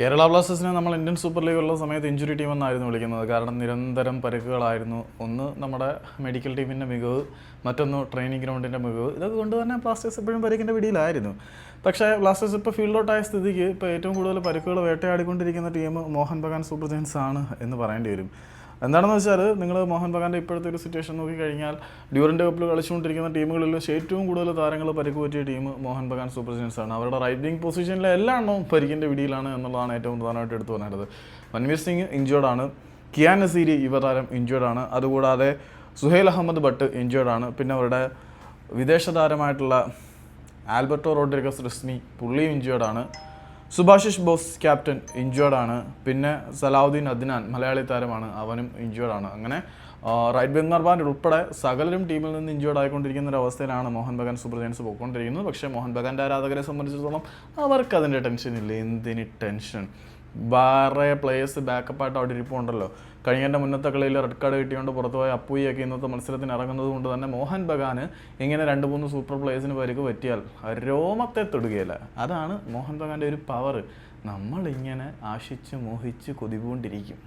കേരള ബ്ലാസ്റ്റേഴ്സിനെ നമ്മൾ Indian super league ഉള്ള സമയത്ത് ഇഞ്ചുറി ടീം എന്നായിരുന്നു വിളിക്കുന്നത്. കാരണം നിരന്തരം പരിക്കുകളായിരുന്നു. ഒന്ന് നമ്മുടെ മെഡിക്കൽ ടീമിന്റെ മികവ് മറ്റൊന്ന് ട്രെയിനിങ് ഗ്രൗണ്ടിന്റെ മികവ്. ഇതൊക്കെ കൊണ്ട് തന്നെ ബ്ലാസ്റ്റേഴ്സ് എപ്പോഴും പരിക്കിന്റെ പിടിയിലായിരുന്നു പക്ഷേ ബ്ലാസ്റ്റേഴ്സ് ഇപ്പോൾ ഫീൽഡ് ഔട്ടായ സ്ഥിതിക്ക് ഇപ്പോൾ ഏറ്റവും കൂടുതൽ പരിക്കുകൾ വേട്ടയാടിക്കൊണ്ടിരിക്കുന്ന team Mohun Bagan super giants ആണ് എന്ന് പറയേണ്ടി വരും. എന്താണെന്ന് വെച്ചാൽ നിങ്ങൾ മോഹൻ ബഗാന്റെ ഇപ്പോഴത്തെ ഒരു സിറ്റുവേഷൻ നോക്കിക്കഴിഞ്ഞാൽ ഡ്യൂറന്റ് കപ്പിൽ കളിച്ചുകൊണ്ടിരിക്കുന്ന ടീമുകളിൽ ഏറ്റവും കൂടുതൽ താരങ്ങൾ പരിക്ക് പറ്റിയ team Mohun Bagan super giants ആണ്. അവരുടെ വിങ് പൊസിഷനിലെ എല്ലാ എണ്ണവും പരിക്കിന്റെ പിടിയിലാണ് എന്നുള്ളതാണ് ഏറ്റവും പ്രധാനമായിട്ട് എടുത്തു പറയുന്നത് മൻവീർ സിംഗ് ഇഞ്ചേർഡാണ് കിയാൻ നസീരി യുവതാരം താരം ആണ്. അതുകൂടാതെ സുഹേൽ അഹമ്മദ് ഭട്ട് ഇഞ്ചേർഡാണ് പിന്നെ അവരുടെ വിദേശ താരമായിട്ടുള്ള ആൽബർട്ടോ റോഡ്രിഗസ് റിസ്മി പുള്ളിയും ഇഞ്ചേർഡാണ് സുഭാഷിഷ് ബോസ് ക്യാപ്റ്റൻ ഇഞ്ചേർഡ് ആണ്. പിന്നെ സലാഹുദ്ദീൻ അദ്നാൻ മലയാളി താരമാണ്. അവനും ഇഞ്ചേർഡ് ആണ്. അങ്ങനെ റൈറ്റ് വിംഗർ ബാൻഡ് ഉൾപ്പെടെ സകലരും ടീമിൽ നിന്ന് ഇഞ്ചേർഡ് ആയിക്കൊണ്ടിരിക്കുന്ന ഒരു അവസ്ഥയിലാണ് മോഹൻ ബഗാൻ സൂപ്പർ ജയൻസ് പോയിക്കൊണ്ടിരിക്കുന്നത്. പക്ഷേ മോഹൻ ബഗാന്റെ ആരാധകരെ സംബന്ധിച്ചിടത്തോളം അവർക്ക് അതിന്റെ ടെൻഷൻ ഇല്ല. എന്തിന് ടെൻഷൻ വേറെ പ്ലേയേഴ്സ് ബാക്കപ്പായിട്ട് അവിടെ ഇരിപ്പുണ്ടല്ലോ. കഴിഞ്ഞ എന്റെ മുന്നത്തെ കളിയിൽ റെഡ് കാർഡ് കിട്ടിയോണ്ട് പുറത്തുപോയ അപ്പുയൊക്കെ ഇന്നത്തെ മത്സരത്തിന് ഇറങ്ങുന്നത് കൊണ്ട് തന്നെ മോഹൻ ബഗാന് ഇങ്ങനെ രണ്ട് മൂന്ന് സൂപ്പർ പ്ലേയേഴ്സിന് പരിക്ക് പറ്റിയാൽ രോമത്തെ തൊടുകയില്ല. അതാണ് മോഹൻ ബഗാന്റെ ഒരു പവർ നമ്മളിങ്ങനെ ആശിച്ച് മോഹിച്ച് കൊതിപൂണ്ടിരിക്കും.